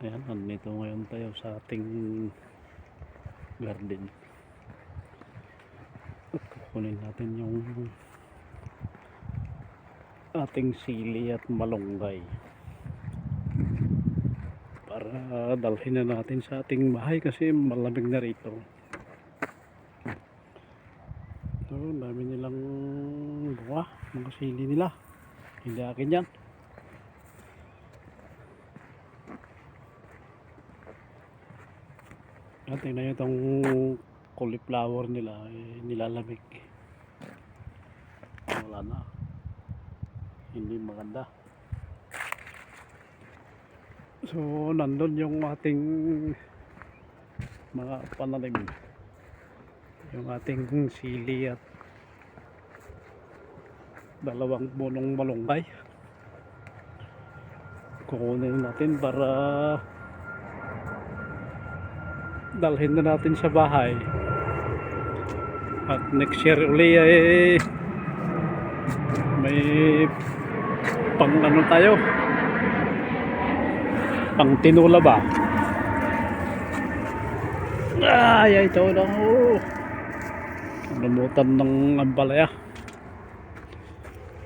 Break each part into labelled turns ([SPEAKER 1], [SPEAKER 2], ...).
[SPEAKER 1] Ayan, nandito ngayon tayo sa ating garden. At kukunin natin yung ating sili at malunggay. Para dalhin na natin sa ating bahay kasi malamig na rito. Ang dami nilang bunga, mga sili nila. Hindi akin yan. At tingnan nyo itong cauliflower nila, eh, nilalamig. Wala na. Hindi maganda. So, nandun yung ating mga pananim. Yung ating sili at dalawang bunong malunggay. Kukunin natin para dalhin na natin sa bahay. At next year uli ay may pang ano tayo? Pang tinula ba? Ay ay ito na. Oh. namutan ng ambalaya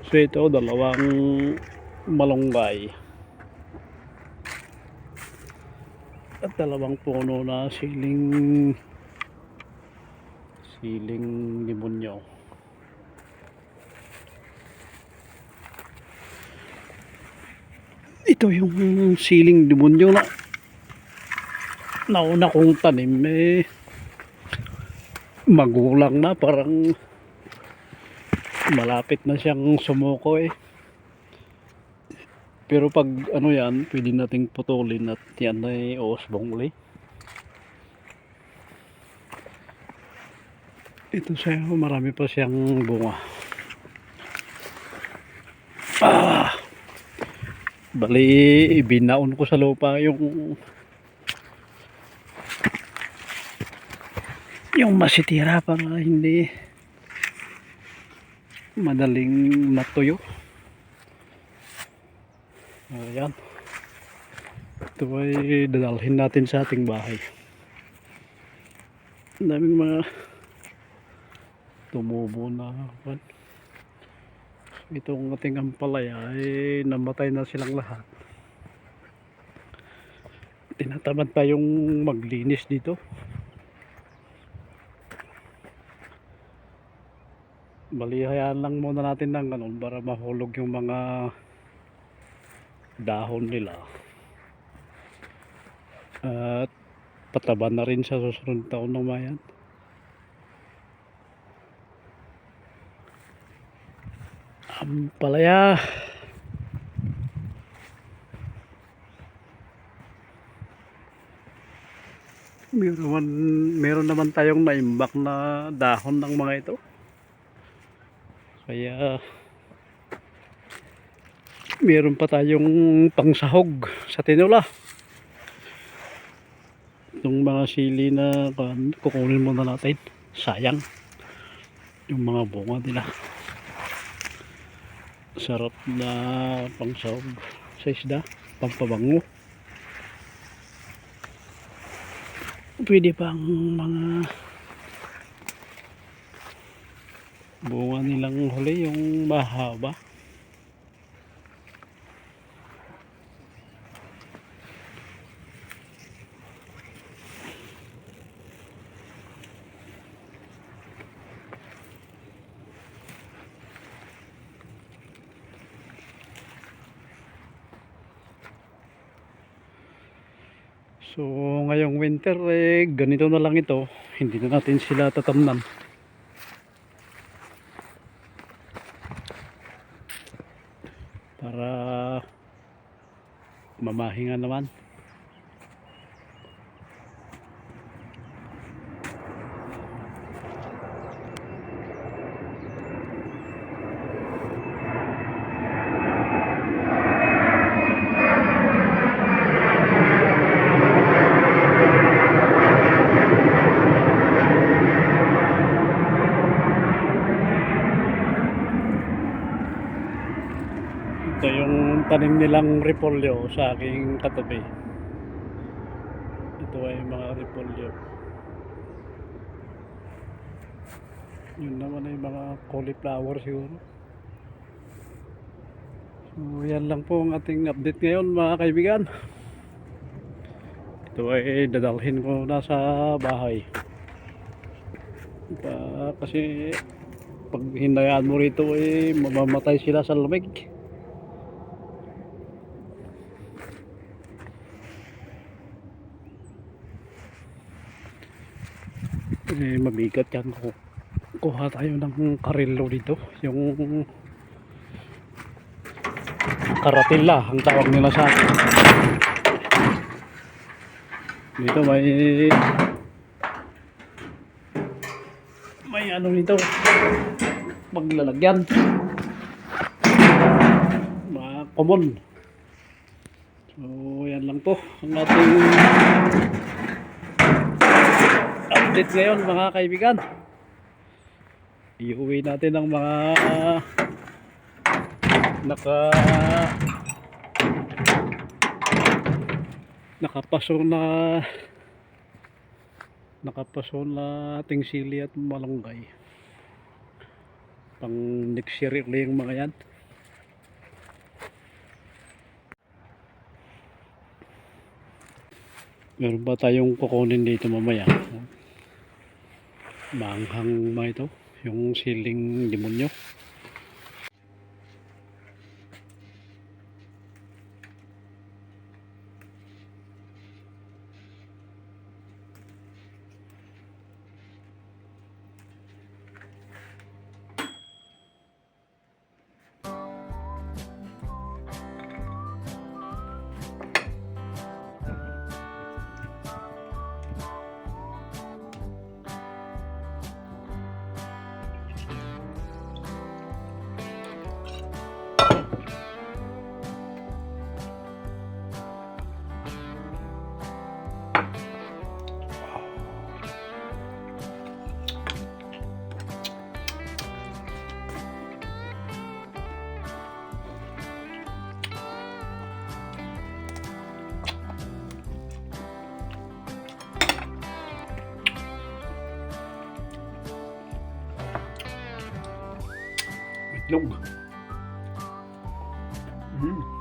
[SPEAKER 1] so ito dalawang malunggay at dalawang puno na siling siling limonyo ito yung siling limonyo na nauna kong tanim eh magulang na parang malapit na siyang sumuko eh pero pag ano yan, pwede nating putulin at yan ay osbong uli. Ito siya, marami pa siyang bunga. Ah! Bali, ibinaon ko sa lupa yung yung masitira para hindi madaling matuyo. Ayan. Ito ay dadalhin natin sa ating bahay. Ang daming mga tumubo na. kwan. Itong ating ampalaya ay namatay na silang lahat. Tinatamad pa yung maglinis dito. Balihayaan lang muna natin ng ano para mahulog yung mga dahon nila. At pataba na rin sa susunod taon ng mayan ang palaya meron naman, meron naman tayong naimbak na dahon ng mga ito. Kaya meron pa tayong pangsahog sa tinula yung mga sili na kukunin muna natin. Sayang. Yung mga bunga nila. Sarap na pangsahog sa isda pampabango. Pwede pang mga bunga nilang huli yung mahaba So ngayong winter eh ganito na lang ito. Hindi na natin sila tatamnan. Para mamahinga naman. Ito yung tanim nilang repolyo sa aking katabi. Ito ay mga repolyo. Yun naman ay mga cauliflower siguro. So yan lang po ang ating update ngayon mga kaibigan. Ito ay dadalhin ko na sa bahay. Kasi pag hinayaan mo rito ay mamamatay sila sa lamig. Eh, mabigat yan ko. Kuha tayo ng karilo dito. Yung karatilla ang tawag nila sa. Dito may may ano nito maglalagyan mga common so yan lang po ang ating update ngayon mga kaibigan. Iuwi natin ang mga naka nakapaso na nakapaso na ating sili at malunggay. Pang next year ulit yung mga yan. Meron ba tayong kukunin dito mamaya maanghang ba ito yung siling demonyo chung ừ.